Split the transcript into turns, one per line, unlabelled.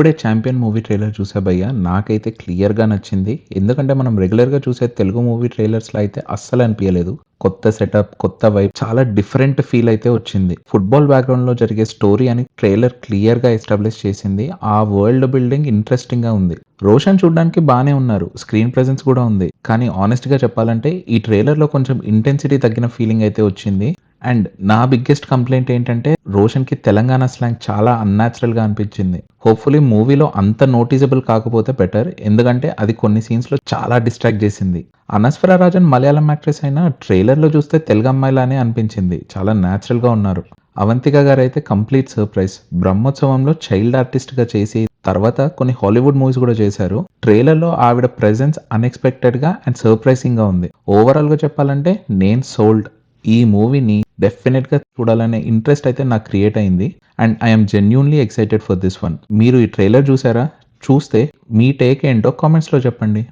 ఇప్పుడే champion movie trailer చూసా భయ్య. నాకైతే క్లియర్గా నచ్చింది. ఎందుకంటే మనం రెగ్యులర్గా చూసే తెలుగు మూవీ ట్రైలర్స్లో అయితే అస్సలు అనిపించలేదు కొత్త సెటప్ కొత్త వైబ్ చాలా డిఫరెంట్ ఫీల్ అయితే వచ్చింది. ఫుట్బాల్ బ్యాక్గ్రౌండ్లో జరిగే స్టోరీ అని ట్రైలర్ క్లియర్గా ఎస్టాబ్లిష్ చేసింది. ఆ వరల్డ్ బిల్డింగ్ ఇంట్రెస్టింగ్గా ఉంది. రోషన్ చూడడానికి బాగానే ఉన్నారు. స్క్రీన్ ప్రెజెన్స్ కూడా ఉంది. కానీ ఆనెస్ట్గా చెప్పాలంటే ఈ ట్రైలర్లో కొంచెం ఇంటెన్సిటీ తగ్గిన ఫీలింగ్ అయితే వచ్చింది. అండ్ నా బిగ్గెస్ట్ కంప్లైంట్ ఏంటంటే రోషన్కి తెలంగాణ స్లాంగ్ చాలా అన్యాచురల్గా అనిపించింది. హోప్ఫుల్లీ మూవీలో అంత నోటీసబుల్ కాకపోతే బెటర్ ఎందుకంటే అది కొన్ని సీన్స్లో చాలా డిస్ట్రాక్ట్ చేసింది. అనస్వర రాజన్ మలయాళం యాక్ట్రెస్ అయినా ట్రైలర్లో చూస్తే తెలుగు అమ్మాయిలానే అనిపించింది. చాలా న్యాచురల్గా ఉన్నారు. అవంతిక గారు అయితే కంప్లీట్ సర్ప్రైజ్ బ్రహ్మోత్సవంలో చైల్డ్ ఆర్టిస్ట్గా చేసి తర్వాత కొన్ని హాలీవుడ్ మూవీస్ కూడా చేశారు. ట్రైలర్లో ఆవిడ ప్రెజెన్స్ అన్ఎక్స్పెక్టెడ్గా అండ్ సర్ప్రైజింగ్గా ఉంది. ఓవరాల్గా చెప్పాలంటే నేను సోల్డ్ ఈ మూవీని డెఫినెట్గా చూడాలనే ఇంట్రెస్ట్ అయితే నాకు క్రియేట్ అయింది. And I'm genuinely excited for this one మీరు ఈ ట్రైలర్ చూసారా? చూస్తే మీ టేక్ ఏంటో కామెంట్స్లో చెప్పండి.